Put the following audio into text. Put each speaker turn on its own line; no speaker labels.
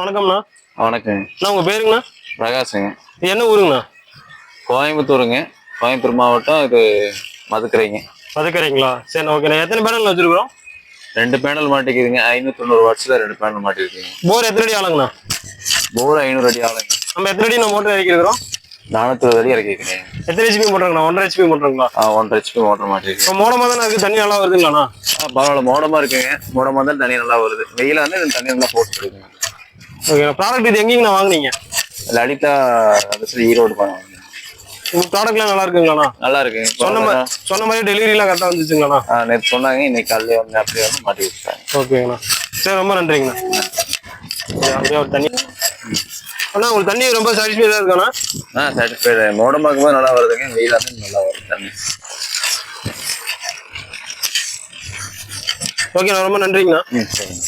வணக்கம்ண்ணா.
வணக்கங்க
அண்ணா உங்கள் பேருங்கண்ணா?
பிரகாஷுங்க.
இது என்ன ஊருங்கண்ணா?
கோயம்புத்தூருங்க. கோயம்புத்தூர் மாவட்டம் இது மதுக்கரைங்க.
மதுக்கரைங்களா? சரி ஓகேண்ணா. எத்தனை பேனல் வச்சுருக்கிறோம்?
ரெண்டு பேனல் மாட்டிக்குதுங்க. ஐநூத்தி தொண்ணூறு வாட்ஸ்ல ரெண்டு பேனல் மாட்டிருக்குங்க
போர் எத்தனை அடி ஆளுங்கண்ணா?
போர் ஐநூறு அடி ஆளுங்க.
நம்ம எத்தனை அடி நான் மோட்டர் இறக்கிருக்கிறோம்
நானூத்தி இருபது அடி இறக்கிக்கிறேன்
எத்தனை ஹெச்பி மோட்டருங்கண்ணா? ஒன்றரை ஹெச்பி மோட்டருங்களா?
ஒன்றரை ஹெச்பி மோட்டர் மாட்டிருக்கு
இப்போ மோடமாக தானே இருக்குது தண்ணி நல்லா வருதுங்களாண்ணா?
பரவாயில்ல. மோடமா இருக்குங்க. மோடமா தான் தண்ணி நல்லா வருது. வெயில வந்து தண்ணி நல்லா போட்டு இருக்குங்க
ஓகேண்ணா ப்ராடக்ட் இது எங்கேங்கண்ணா வாங்குனீங்க?
லலிதா அது சரி ஈரோடு போனாங்க
உங்கள் ப்ராடக்ட்லாம் நல்லா இருக்குங்களாண்ணா?
நல்லா இருக்குங்க
சொன்ன மாதிரி சொன்ன மாதிரி டெலிவரிலாம் கரெக்டாக வந்துச்சுங்களாண்ணா?
ஆ, நேத்து சொன்னாங்க இன்னைக்கு காலையில வந்து அப்படியே வந்து மாட்டி விட்டாங்க
ஓகேங்கண்ணா. சரி ரொம்ப நன்றிங்கண்ணா. அப்படியே ஒரு தண்ணி அண்ணா உங்களுக்கு தண்ணி ரொம்ப சாட்டிஸ்ஃபைடாக இருக்காண்ணா?
ஆ சாட்டிஸ்ஃபைடு மோடமா இருக்கும்போது நல்லா வருதுங்க வெயிலா வந்து நல்லா வருது தண்ணி.
ஓகேண்ணா ரொம்ப நன்றிங்கண்ணா.
ம் சரிங்க.